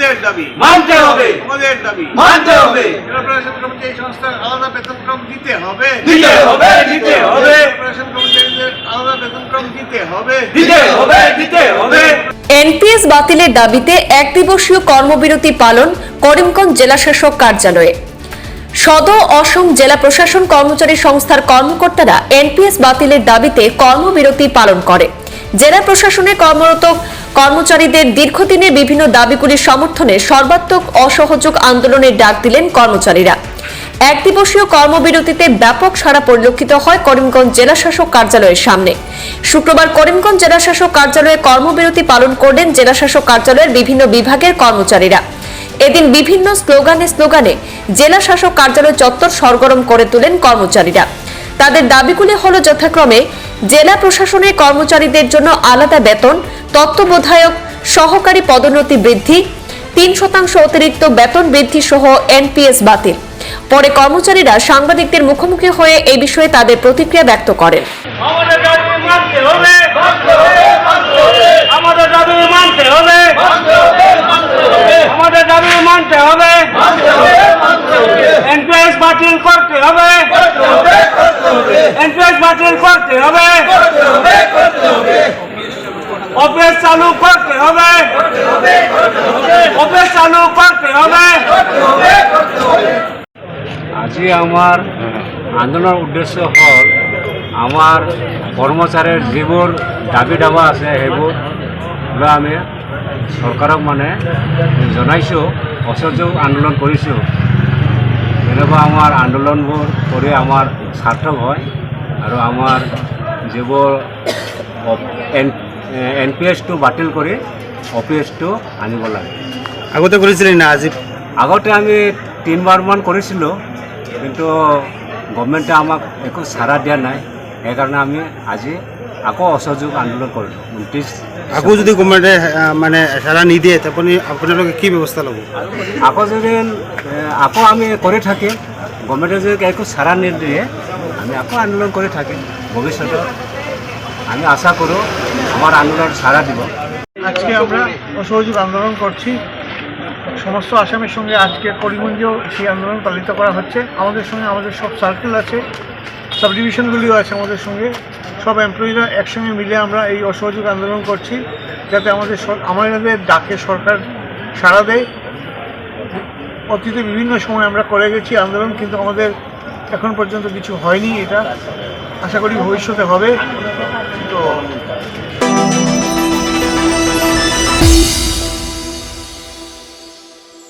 আমাদের দাবি। মানতে হবে। আমাদের দাবি। মানতে হবে। কর্পোরেশন কমিটি এই সংস্থার আলাদা বেতনক্রম দিতে হবে। দিতে হবে দিতে হবে। কর্পোরেশন কমিটিদের আলাদা বেতনক্রম দিতে হবে। দিতে হবে দিতে হবে। এনপিএস বাতিলের দাবিতে এক দিবসীয় কর্মবিরতি পালন করিমগঞ্জ জেলাশাসক কার্যালয়ে। সদর অসম জেলা প্রশাসন কর্মচারী সংস্থার কর্মকর্তারা এনপিএস বাতিলের দাবিতে কর্মবিরতি পালন করে। জেলা প্রশাসনে কর্মরত কর্মচারীদের দীর্ঘদিনের বিভিন্ন দাবিগুলির সমর্থনে সর্বাত্মক অসহযোগ আন্দোলনের ডাক দিলেন কর্মচারীরা। এক দিবসীয় কর্মবিরতিতে ব্যাপক সাড়া পরিলক্ষিত হয় করিমগঞ্জ জেলাশাসক কার্যালয়ের সামনে। শুক্রবার করিমগঞ্জ জেলাশাসক কার্যালয়ে কর্মবিরতি পালন করলেন জেলাশাসক কার্যালয়ের বিভিন্ন বিভাগের কর্মচারীরা। এদিন বিভিন্ন স্লোগানে স্লোগানে জেলা শাসক কার্যালয় চত্বর সরগরম করে তোলেন কর্মচারীরা। তাদের দাবিগুলি হল যথাক্রমে জেলা প্রশাসনের কর্মচারীদের জন্য আলাদা বেতন, তত্ত্বাবধায়ক, সহকারী পদোন্নতি বৃদ্ধি, তিন শতাংশ অতিরিক্ত বেতন বৃদ্ধি সহ এনপিএস বাতিল। পরে কর্মচারীরা সাংবাদিকদের মুখোমুখি হয়ে এই বিষয়ে তাদের প্রতিক্রিয়া ব্যক্ত করেন। আমাদের দাবি মানতে হবে এনপিএস বাতিল করতে হবে এনপিএস বাতিল করতে হবে অফিস চালু করতে হবে। অফিস চালু করতে হবে। আজি আমার আন্দোলনৰ উদ্দেশ্য হ'ল আমাৰ কৰ্মচাৰীৰ যিবোৰ দাবি দাবা আছে, সেইবোৰ আমি চৰকাৰক মানে জনাইছোঁ, অসহযোগ আন্দোলন কৰিছোঁ। যেনেকুৱা আমাৰ আন্দোলনবোৰ কৰি আমাৰ সাৰ্থক হয় আৰু আমাৰ যিবোৰ এন পি এছটো বাতিল কৰি অ' পি এছটো আনিব লাগে। আগতে কৰিছিলি না আজি? আগতে আমি তিনিবাৰমান কৰিছিলোঁ কিন্তু গভমেণ্টে আমাক একো চাৰা দিয়া নাই। সেইকাৰণে আমি আজি আকৌ অসহযোগ আন্দোলন কৰিলোঁ ঊনত্ৰিছ আকৌ যদি গভৰ্ণমেণ্টে আহ, মানে এচাৰা নিদিয়ে আপুনি আপোনালোকে কি ব্যৱস্থা ল'ব? আকৌ যদি আকৌ আমি কৰি থাকিম গভমেণ্টে যদি একো চাৰা নিদিয়ে আমি আকৌ আন্দোলন কৰি থাকিম ভৱিষ্যতত আমি আশা করো আমার আন্দোলন সারা দিব। আজকে আমরা অসহযোগ আন্দোলন করছি। সমস্ত আসামের সঙ্গে আজকে করিমগঞ্জেও সেই আন্দোলন পালিত করা হচ্ছে। আমাদের সঙ্গে আমাদের সব সার্কেল আছে সাব ডিভিশনগুলিও আছে আমাদের সঙ্গে। সব এমপ্লয়িরা একসঙ্গে মিলে আমরা এই অসহযোগ আন্দোলন করছি, যাতে আমাদের আমাদের ডাকে সরকার সাড়া দেয়। অতীতে বিভিন্ন সময় আমরা করে গেছি আন্দোলন, কিন্তু আমাদের এখন পর্যন্ত কিছু হয়নি এটা। আশা করি ভবিষ্যতে হবে। と。